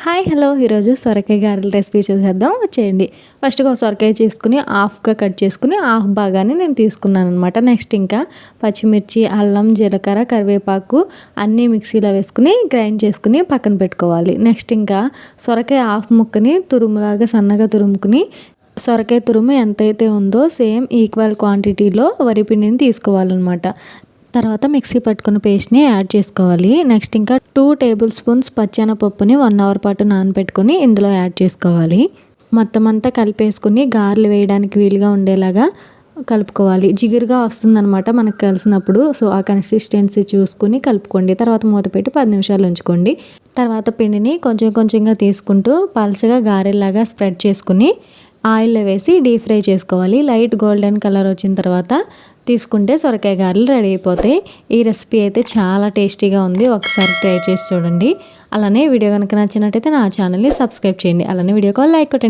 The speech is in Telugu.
Hi hello. ఈరోజు సొరకాయ గారెల రెసిపీ చూసేద్దాం. వచ్చేయండి. ఫస్ట్గా సొరకాయ చేసుకుని హాఫ్గా కట్ చేసుకుని హాఫ్ భాగాన్ని నేను తీసుకున్నాను అనమాట నెక్స్ట్ ఇంకా పచ్చిమిర్చి అల్లం జీలకర్ర కరివేపాకు అన్నీ మిక్సీలో వేసుకుని గ్రైండ్ చేసుకుని పక్కన పెట్టుకోవాలి. నెక్స్ట్ ఇంకా సొరకాయ హాఫ్ ముక్కని తురుములాగా సన్నగా తురుముకుని సొరకాయ తురుము ఎంతైతే ఉందో సేమ్ ఈక్వల్ క్వాంటిటీలో వరిపిండిని తీసుకోవాలన్నమాట. తర్వాత మిక్సీ పట్టుకున్న పేస్ట్ని యాడ్ చేసుకోవాలి. నెక్స్ట్ ఇంకా టూ టేబుల్ స్పూన్స్ పచ్చెనపప్పుని వన్ అవర్ పాటు నానబెట్టుకొని ఇందులో యాడ్ చేసుకోవాలి. మొత్తం అంతా కలిపేసుకుని గారెలు వేయడానికి వీలుగా ఉండేలాగా కలుపుకోవాలి. జిగురుగా వస్తుందనమాట మనకు కలిసినప్పుడు. సో ఆ కన్సిస్టెన్సీ చూసుకుని కలుపుకోండి. తర్వాత మూత పెట్టి పది నిమిషాలు ఉంచుకోండి. తర్వాత పిండిని కొంచెం కొంచెంగా తీసుకుంటూ పలసగా గారెల్లాగా స్ప్రెడ్ చేసుకుని ఆయిల్లో వేసి డీప్ ఫ్రై చేసుకోవాలి. లైట్ గోల్డెన్ కలర్ వచ్చిన తర్వాత తీసుకుంటే సొరకాయ గారెలు రెడీ అయిపోతాయి. ఈ రెసిపీ అయితే చాలా టేస్టీగా ఉంది. ఒకసారి ట్రై చేసి చూడండి. అలానే వీడియో కనుక నచ్చినట్టయితే నా ఛానల్ని సబ్స్క్రైబ్ చేయండి. అలానే వీడియో కాల్ లైక్ కొట్టండి.